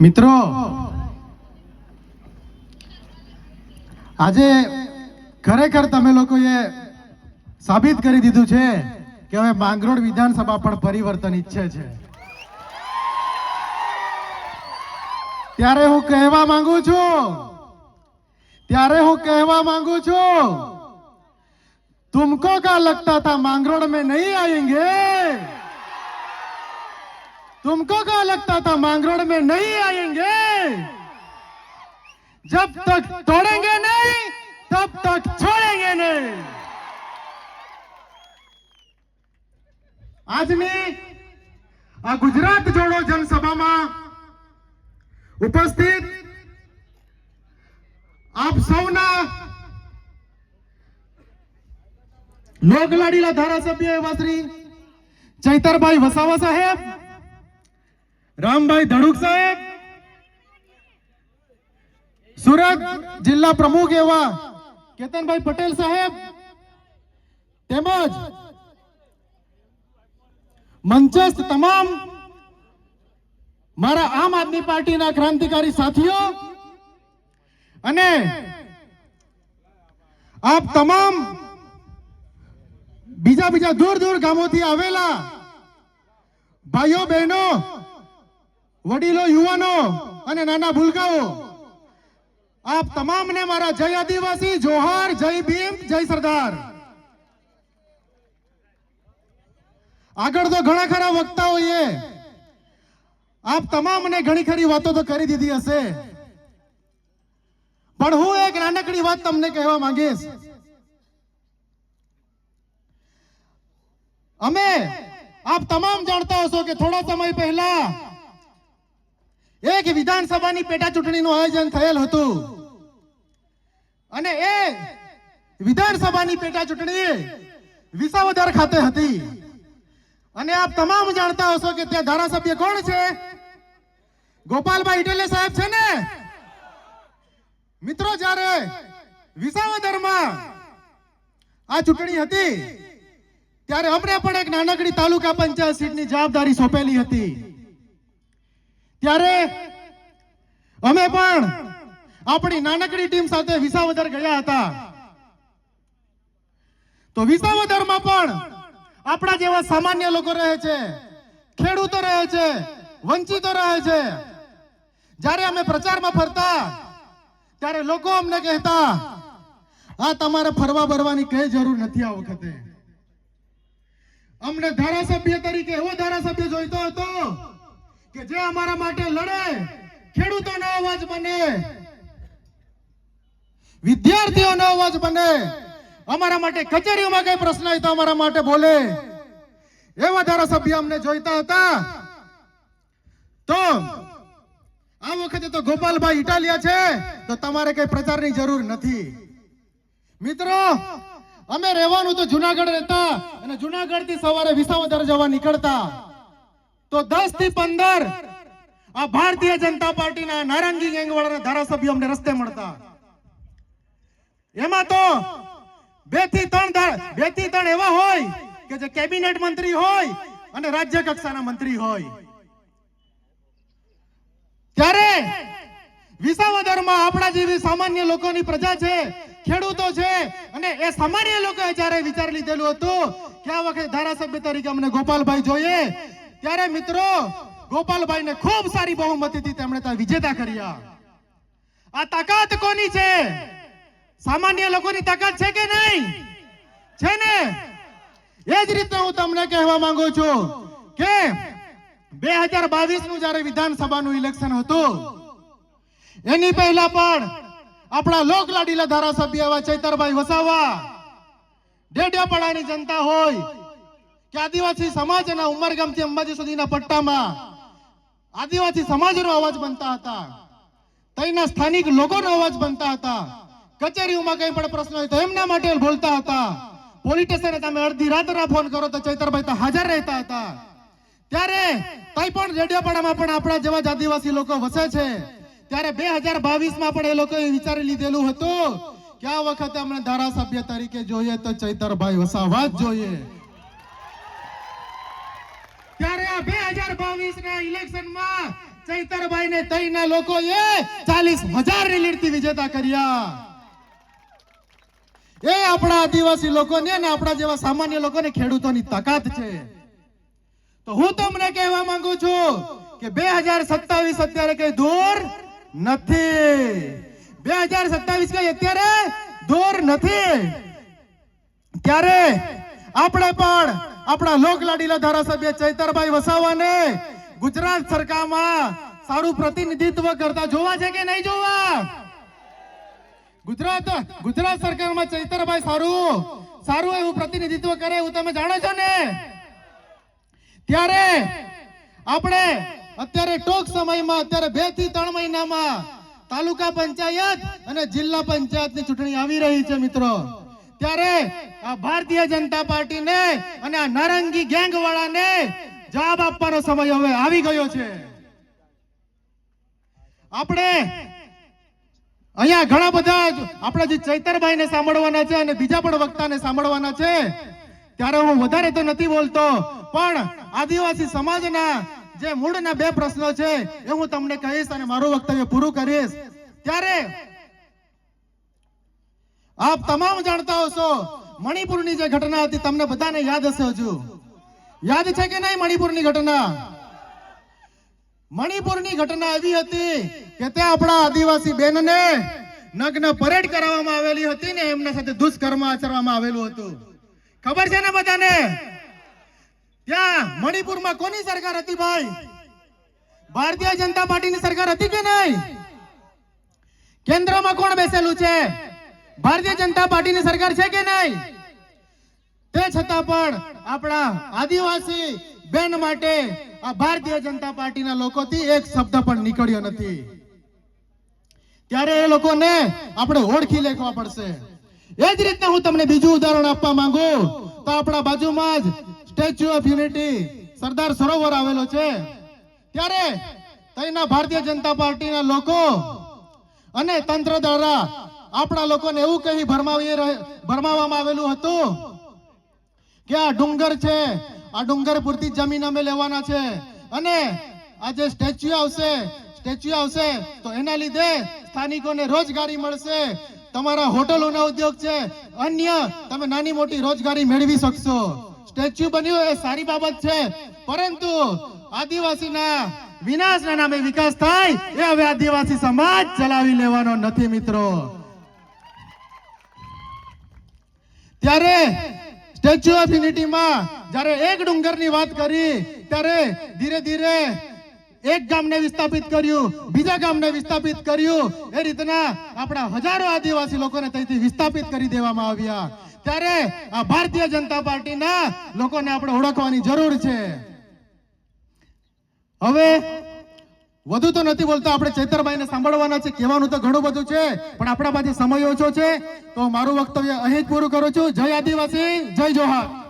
મિત્રો આજે ખરેખર તમે લોકોએ સાબિત કરી દીધું છે કે હવે માંગરોળ વિધાનસભા પણ પરિવર્તન ઈચ્છે છે ત્યારે હું કહેવા માંગુ છું ત્યારે હું કહેવા માંગુ છું तुमको क्या लगता था मांगरोड़ में नहीं आएंगे तुमको क्या लगता था मांगरोड़ में नहीं आएंगे जब तक तोड़ेंगे नहीं तब तक छोड़ेंगे नहीं આજની આ ગુજરાત જોડો જનસભામાં ઉપસ્થિત આપ સૌના લોકલાડીલા ધારાસભ્ય એવા શ્રી ચૈતરભાઈ વસાવા સાહેબ રામભાઈ ધડુક સાહેબ. સુરત જિલ્લા પ્રમુખ એવા કેતનભાઈ પટેલ સાહેબ. તેમજ મંચસ્થ તમામ મારા આમ આદમી પાર્ટીના ક્રાંતિકારી સાથીઓ અને આપ તમામ બીજા બીજા દૂર દૂર ગામોથી આવેલા ભાઈઓ બહેનો વડીલો, યુવાનો અને નાના ભૂલકાઓ, આપ તમામને મારા જય આદિવાસી, જોહાર, જય ભીમ, જય સરદાર. આગળ તો ઘણા ખરા વક્તાઓએ આપ તમામને ઘણી ખરી વાતો તો કરી દીધી હશે. પણ હું એક નાનકડી વાત તમને કહેવા માંગીશ. અમે આપ તમામ જાણતા હશો કે થોડા સમય પહેલા એક વિધાનસભાની પેટા ચૂંટણીનું આયોજન થયેલ હતું. અને એ વિધાનસભાની પેટા ચૂંટણી વિસાવદર ખાતે હતી. અને આપ તમામ જાણતા હશો કે ત્યાં ધારાસભ્ય કોણ છે? ગોપાલભાઈ ઇટેલે સાહેબ છે ને? મિત્રો, જ્યારે વિસાવદરમાં આ ચૂંટણી હતી, ત્યારે અમને પણ એક નાનકડી તાલુકા પંચાયત સીટની જવાબદારી સોંપેલી હતી. ત્યારે અમે પણ આપણી નાનકડી ટીમ સાથે વિસાવદર ગયા હતા. તો વિસાવદરમાં પણ આપણા જેવા સામાન્ય લોકો રહે છે, ખેડૂતો રહે છે, વંચિતો રહે છે. જ્યારે અમે પ્રચારમાં ફરતા, ત્યારે લોકો અમને કહેતા, આ તમારે ફરવા ભરવાની કઈ જરૂર નથી આ વખતે. અમને ધારાસભ્ય તરીકે એવો ધારાસભ્ય જોઈતો હતો કે જે અમારા માટે લડે, ખેડૂતોનો અવાજ બને, વિદ્યાર્થીઓનો અવાજ બને. અમારા માટે કચેરીઓમાં કઈ પ્રશ્ન હોય તો અમારા માટે બોલે. એવા ધારાસભ્ય અમને જોઈતા હતા. તો, આ વખતે તો ગોપાલભાઈ ઇટાલિયા છે, તો તમારે કઈ પ્રચારની જરૂર નથી. મિત્રો, અમે રહેવાનું તો જુનાગઢ રહેતા, અને જુનાગઢથી સવારે વિસાવદર જવા નીકળતા. તો દસથી પંદર આ ભારતીય જનતા પાર્ટીના નારંગી ગેંગ વાળાના અમને રસ્તે મળતા. એમાં તો બેથી ત્રણ બેથી ત્રણ એવા હોય કે જે કેબિનેટ મંત્રી હોય અને રાજ્ય કક્ષાના મંત્રી હોય. ત્યારે વિસાવદરમાં આપણા જેવી સામાન્ય લોકોની પ્રજા છે, ખેડૂતો છે, અને એ સામાન્ય લોકોએ જ્યારે વિચાર લીધેલું હતું કે આ વખતે ધારાસભ્ય તરીકે અમને ગોપાલભાઈ જોઈએ ત્યારે મિત્રો, ગોપાલભાઈને ખૂબ સારી બહુમતીથી તેમણે ત્યાં વિજેતા કર્યા. આ તાકાત કોની છે? સામાન્ય લોકોની તાકાત છે કે નહીં? છે ને? એ જ રીતે હું તમને કહેવા માંગુ છું કે બે હજાર બાવીસનું જયારે વિધાનસભાનું ઇલેક્શન હતું, એની પહેલા પણ આપણા લોકલાડીલા ધારાસભ્ય એવા ચૈતરભાઈ વસાવા, ડેડિયાપાડાની જનતા હોય કે આદિવાસી સમાજના ઉમરગામથી અંબાજી સુધીના પટ્ટામાં આદિવાસી સમાજનો અવાજ બનતા હતા. તઈના સ્થાનિક લોકોનો અવાજ બનતા હતા. કચેરીઓમાં કઈ પણ પ્રશ્ન હોય તો એમના માટે બોલતા હતા. પોલીસ તમે અડધી રાતના ફોન કરો તો ચૈતરભાઈ તો હાજર રહેતા હતા. ત્યારે તઈ પણ રેડિયોપાડામાં પણ આપણા જેવા જ આદિવાસી લોકો વસે છે. ત્યારે બે હજાર બાવીસમાં પણ એ લોકોએ વિચારી લીધેલું હતું કે આ વખતે અમને ધારાસભ્ય તરીકે જોઈએ તો ચૈતરભાઈ વસાવા જ જોઈએ. તો હું તમને કહેવા માંગુ છું કે બે હજાર સત્તાવીસ અત્યારે કઈ દૂર નથી. બે હજાર સત્તાવીસ કઈ અત્યારે દૂર નથી. ત્યારે આપણે પણ આપણા લોકલાડીલા ધારાસભ્ય ચૈતરભાઈ વસાવાને ગુજરાત સરકારમાં સારું પ્રતિનિધિત્વ કરતા જોવા છે કે નહીં જોવા? ગુજરાત ગુજરાત સરકારમાં ચૈતરભાઈ સારું સારું એવું પ્રતિનિધિત્વ કરે એવું તમે જાણો છો ને? ત્યારે આપણે અત્યારે ટોક સમયમાં, અત્યારે બેથી ત્રણ મહિનામાં તાલુકા પંચાયત અને જિલ્લા પંચાયતની ચૂંટણી આવી રહી છે મિત્રો. ત્યારે આ ભારતીય જનતા પાર્ટીને અને આ નારંગી ગેંગ વાળાને જવાબ આપવાનો સમય હવે આવી ગયો છે. આપણે અહીંયા ઘણા બધા આપણા જે ચૈતરભાઈને સાંભળવાના છે અને બીજા પણ વક્તાને સાંભળવાના છે. ત્યારે હું વધારે તો નથી બોલતો, પણ આદિવાસી સમાજના જે મૂળના બે પ્રશ્નો છે એ હું તમને કહીશ અને મારું વક્તવ્ય પૂરું કરીશ. ત્યારે આપ તમામ જાણતા હશો. મણિપુરની જે ઘટના હતી, તમને બધાને યાદ હશે હજુ. યાદ છે કે નહીં મણિપુરની ઘટના? મણિપુરની ઘટના એવી હતી કે ત્યાં આપણા આદિવાસી બહેનને નગ્ન પરેડ કરાવવામાં આવેલી હતી ને એમના સાથે દુષ્કર્મ આચરવામાં આવેલું હતું. ખબર છે ને બધાને? ત્યાં મણિપુરમાં કોની સરકાર હતી ભાઈ? ભારતીય જનતા પાર્ટીની સરકાર હતી કે નહીં? કેન્દ્રમાં કોણ બેસેલું છે? ભારતીય જનતા પાર્ટીની સરકાર છે કે નહીં? તે છતાં પણ આપણા આદિવાસી બેન માટે ભારતીય જનતા પાર્ટીના લોકોથી એક શબ્દ પણ નીકળ્યો નથી. ત્યારે એ લોકોને આપણે ઓળખી લેખવા પડશે. એ જ રીતે હું તમને બીજું ઉદાહરણ આપવા માંગુ તો આપણા બાજુમાં જ statue of unity Sardar Sarovar આવેલો છે. ત્યારે તઈના ભારતીય જનતા પાર્ટીના લોકો અને તંત્ર દ્વારા આપણા લોકોને એવું કહી ભરમાવી ભરમાવવામાં આવેલું હતું કે આ ડુંગર છે. આ ડુંગર પૂરતી જમીન અમે લેવાના છે. અને આ જે સ્ટેચ્યુ આવશે સ્ટેચ્યુ આવશે, તો એના લીધે સ્થાનિકોને રોજગારી મળશે. તમારા હોટલોના ઉદ્યોગ છે. અન્ય તમે નાની મોટી રોજગારી મેળવી શકશો. સ્ટેચ્યુ બન્યું એ સારી બાબત છે. પરંતુ આદિવાસીના વિનાશના નામે વિકાસ થાય, એ હવે આદિવાસી સમાજ ચલાવી લેવાનો નથી, મિત્રો. ત્યારે સ્ટેચ્યુ ઓફ યુનિટીમાં જ્યારે એક ડુંગરની વાત કરી, ત્યારે ધીરે ધીરે એક ગામને વિસ્થાપિત કર્યું, બીજા ગામને વિસ્થાપિત કર્યું. એ રીતના આપણા હજારો આદિવાસી લોકોને ત્યાંથી વિસ્થાપિત કરી દેવામાં આવ્યા. ત્યારે આ ભારતીય જનતા પાર્ટીના લોકોને આપણે ઓળખવાની જરૂર છે. હવે વધુ તો નથી બોલતા, આપણે ચૈતરભાઈને સાંભળવાના છે, કહેવાનું તો ઘણું બધું છે, પણ આપણા પાસે સમય ઓછો છે. તો મારું વક્તવ્ય અહીં જ પૂરું કરું છું. જય આદિવાસી, જય જોહાર.